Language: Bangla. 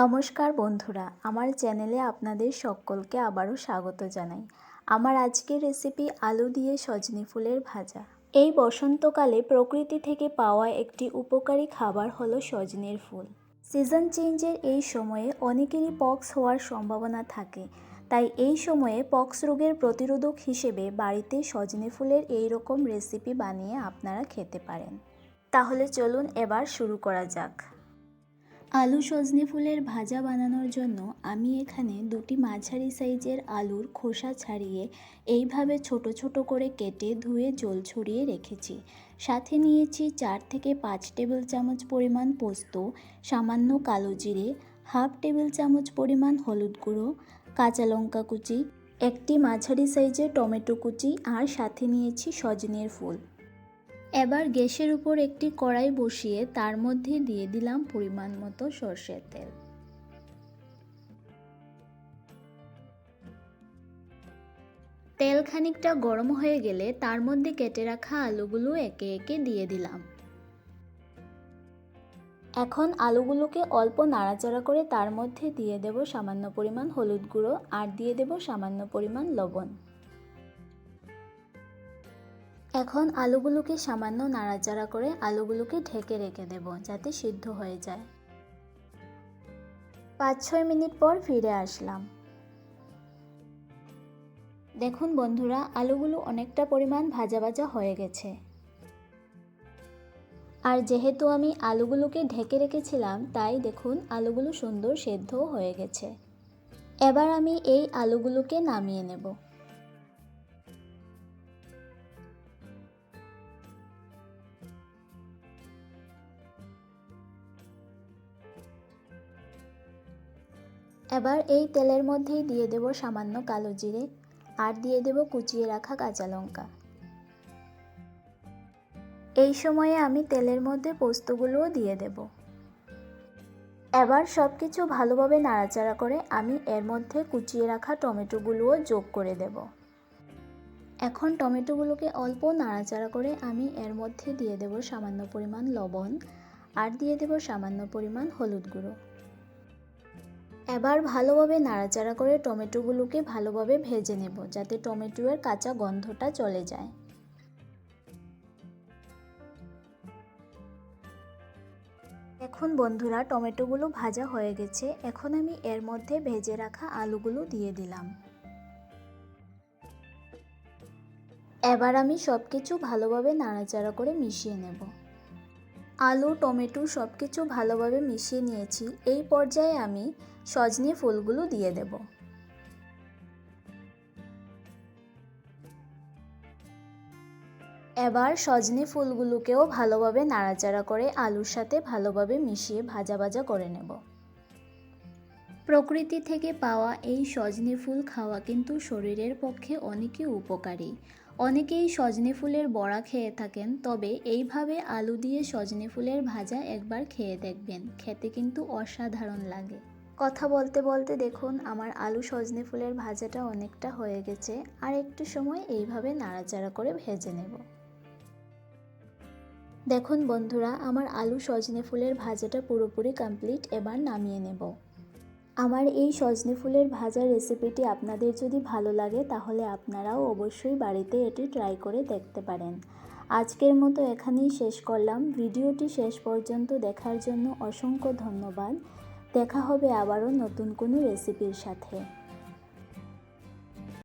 নমস্কার বন্ধুরা, আমার চ্যানেলে আপনাদের সকলকে আবারও স্বাগত জানাই। আমার আজকের রেসিপি আলু দিয়ে সজনে ফুলের ভাজা। এই বসন্তকালে প্রকৃতি থেকে পাওয়া একটি উপকারী খাবার হলো সজনের ফুল। সিজন চেঞ্জের এই সময়ে অনেকেরই পক্স হওয়ার সম্ভাবনা থাকে, তাই এই সময়ে পক্স রোগের প্রতিরোধক হিসেবে বাড়িতে সজনে ফুলের এই রকম রেসিপি বানিয়ে আপনারা খেতে পারেন। তাহলে চলুন এবার শুরু করা যাক। আলু সজনে ফুলের ভাজা বানানোর জন্য আমি এখানে দুটি মাঝারি সাইজের আলুর খোসা ছাড়িয়ে এইভাবে ছোট ছোট করে কেটে ধুয়ে জল ছড়িয়ে রেখেছি। সাথে নিয়েছি চার থেকে পাঁচ টেবিল চামচ পরিমাণ পোস্ত, সামান্য কালো জিরে, হাফ টেবিল চামচ পরিমাণ হলুদ গুঁড়ো, কাঁচা লঙ্কা কুচি, একটি মাঝারি সাইজের টমেটো কুচি আর সাথে নিয়েছি সজনের ফুল। এবার গ্যাসের উপর একটি কড়াই বসিয়ে তার মধ্যে দিয়ে দিলাম পরিমাণ মতো সর্ষের তেল। তেল খানিকটা গরম হয়ে গেলে তার মধ্যে কেটে রাখা আলুগুলো একে একে দিয়ে দিলাম। এখন আলুগুলোকে অল্প নাড়াচাড়া করে তার মধ্যে দিয়ে দেব সামান্য পরিমাণ হলুদ গুঁড়ো আর দিয়ে দেব সামান্য পরিমাণ লবণ। এখন আলুগুলোকে সামান্য নাড়াচাড়া করে আলুগুলোকে ঢেকে রেখে দেব যাতে সিদ্ধ হয়ে যায়। পাঁচ ছয় মিনিট পর ফিরে আসলাম। দেখুন বন্ধুরা, আলুগুলো অনেকটা পরিমাণ ভাজা ভাজা হয়ে গেছে। আর যেহেতু আমি আলুগুলোকে ঢেকে রেখেছিলাম, তাই দেখুন আলুগুলো সুন্দর সেদ্ধও হয়ে গেছে। এবার আমি এই আলুগুলোকে নামিয়ে নেব। এবার এই তেলের মধ্যেই দিয়ে দেব সামান্য কালো জিরে আর দিয়ে দেব কুচিয়ে রাখা কাঁচা লঙ্কা। এই সময়ে আমি তেলের মধ্যে পোস্তগুলোও দিয়ে দেব। এবার সব কিছু ভালোভাবে নাড়াচাড়া করে আমি এর মধ্যে কুচিয়ে রাখা টমেটোগুলোও যোগ করে দেব। এখন টমেটোগুলোকে অল্প নাড়াচাড়া করে আমি এর মধ্যে দিয়ে দেব সামান্য পরিমাণ লবণ আর দিয়ে দেব সামান্য পরিমাণ হলুদ গুঁড়ো। এবার ভালোভাবে নাড়াচাড়া করে টমেটোগুলোকে ভালোভাবে ভেজে নেব, যাতে টমেটোর কাঁচা গন্ধটা চলে যায়। এখন বন্ধুরা, টমেটোগুলো ভাজা হয়ে গেছে। এখন আমি এর মধ্যে ভেজে রাখা আলুগুলো দিয়ে দিলাম। এবার আমি সব কিছু ভালোভাবে নাড়াচাড়া করে মিশিয়ে নেব। আলু, টমেটো সব কিছু ভালোভাবে মিশিয়ে নিয়েছি। এই পর্যায়ে আমি সজনে ফুলগুলো দিয়ে দেব। এবার সজনে ফুলগুলোকেও ভালোভাবে নাড়াচাড়া করে আলুর সাথে ভালোভাবে মিশিয়ে ভাজা ভাজা করে নেব। প্রকৃতি থেকে পাওয়া এই সজনে ফুল খাওয়া কিন্তু শরীরের পক্ষে অনেকই উপকারী। অনেকেই সজনে ফুলের বড়া খেয়ে থাকেন, তবে এইভাবে আলু দিয়ে সজনে ফুলের ভাজা একবার খেয়ে দেখবেন, খেতে কিন্তু অসাধারণ লাগে। কথা বলতে বলতে দেখুন, আমার আলু সজনে ফুলের ভাজাটা অনেকটা হয়ে গেছে, আর একটু সময় এইভাবে নাড়াচাড়া করে ভেজে নেব। দেখুন বন্ধুরা, আমার আলু সজনে ফুলের ভাজাটা পুরোপুরি কমপ্লিট, এবার নামিয়ে নেব। আমার এই সজনে ফুলের ভাজা রেসিপিটি আপনাদের যদি ভালো লাগে, তাহলে আপনারাও অবশ্যই বাড়িতে এটি ট্রাই করে দেখতে পারেন। আজকের মতো এখানেই শেষ করলাম। ভিডিওটি শেষ পর্যন্ত দেখার জন্য অসংখ্য ধন্যবাদ। দেখা হবে আবারও নতুন কোনো রেসিপির সাথে।